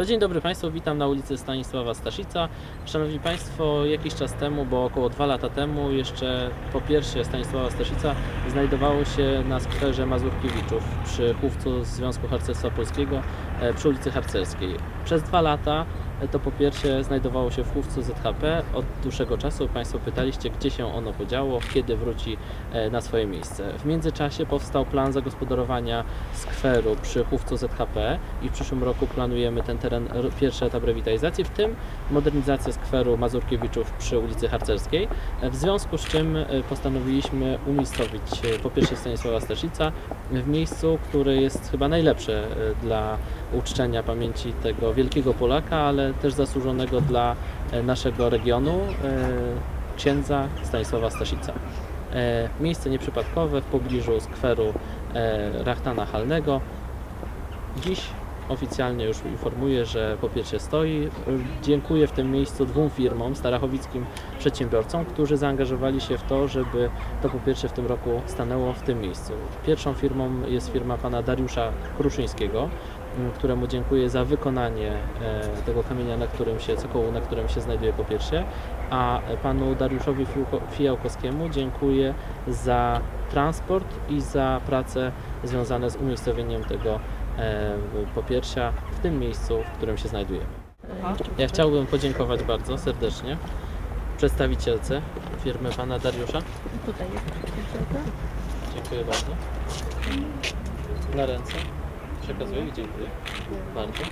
To dzień dobry Państwu, witam na ulicy Stanisława Staszica. Szanowni Państwo, jakiś czas temu, bo około dwa lata temu, jeszcze po pierwsze Stanisława Staszica znajdowało się na skwerze Mazurkiewiczów przy chówcu Związku Harcerstwa Polskiego e, przy ulicy Harcerskiej. Przez dwa lata to po pierwsze znajdowało się w chówcu ZHP. Od dłuższego czasu Państwo pytaliście, gdzie się ono podziało, kiedy wróci e, na swoje miejsce. W międzyczasie powstał plan zagospodarowania skweru przy chówcu ZHP i w przyszłym roku planujemy ten teren, pierwszy etap rewitalizacji, w tym modernizację skweru Mazurkiewiczów przy ulicy Harcerskiej. E, W związku z czym e, postanowiliśmy umiejscowić po pierwsze Stanisława Staszica w miejscu, które jest chyba najlepsze dla uczczenia pamięci tego wielkiego Polaka, ale też zasłużonego dla e, naszego regionu, e, księdza Stanisława Staszica. E, Miejsce nieprzypadkowe w pobliżu skweru Rachtana Halnego. Dziś oficjalnie już informuję, że po pierwsze stoi. Dziękuję w tym miejscu dwóm firmom, starachowickim przedsiębiorcom, którzy zaangażowali się w to, żeby to po pierwsze w tym roku stanęło w tym miejscu. Pierwszą firmą jest firma pana Dariusza Kruszyńskiego, m, któremu dziękuję za wykonanie e, tego kamienia, na którym się, cokołu, na którym się znajduje po pierwsze, a panu Dariuszowi Fijałkowskiemu dziękuję za transport i za pracę związane z umiejscowieniem tego popiersia w tym miejscu, w którym się znajdujemy. Ja chciałbym podziękować bardzo serdecznie przedstawicielce firmy pana Dariusza. Tutaj jest przedsiębiorca. Dziękuję bardzo. Na ręce przekazuję i dziękuję bardzo.